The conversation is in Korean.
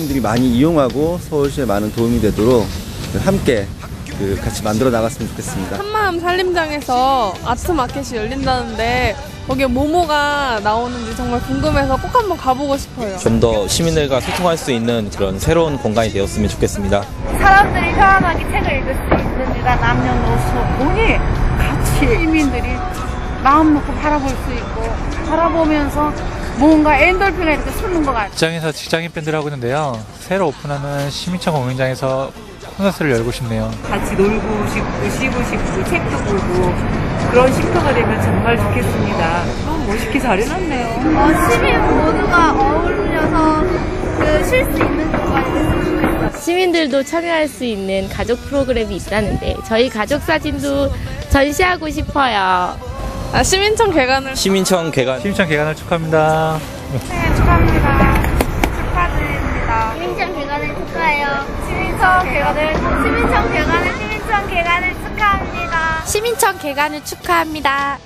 시민들이 많이 이용하고 서울시에 많은 도움이 되도록 함께 그 같이 만들어 나갔으면 좋겠습니다. 한마음 산림장에서 아트 마켓이 열린다는데 거기에 모모가 나오는지 정말 궁금해서 꼭 한번 가보고 싶어요. 좀 더 시민들과 소통할 수 있는 그런 새로운 공간이 되었으면 좋겠습니다. 사람들이 편안하게 책을 읽을 수 있는 데가 남녀노소 보니 같이 시민들이 마음 놓고 바라볼 수 있고 바라보면서 뭔가 엔돌핀가 이렇게 솟는 것 같아요. 직장에서 직장인 밴드를 하고 있는데요. 새로 오픈하는 시민청 공연장에서 콘서트를 열고 싶네요. 같이 놀고 싶고 쉬고 싶고 책도 보고 그런 쉼터가 되면 정말 좋겠습니다. 너무 멋있게 잘 해놨네요. 어, 시민 모두가 어울려서 그 쉴 수 있는 공간이 됐으면 좋겠어요. 시민들도 참여할 수 있는 가족 프로그램이 있다는데 저희 가족 사진도 전시하고 싶어요. 아, 시민청 개관을 시민청 개관 시민청 개관을 축하합니다. 생일 축하합니다. 축하드립니다. 시민청 개관을 축하해요. 시민청 개관을, 시민청 개관을, 시민청 개관을 축하합니다. 시민청 개관을 축하합니다.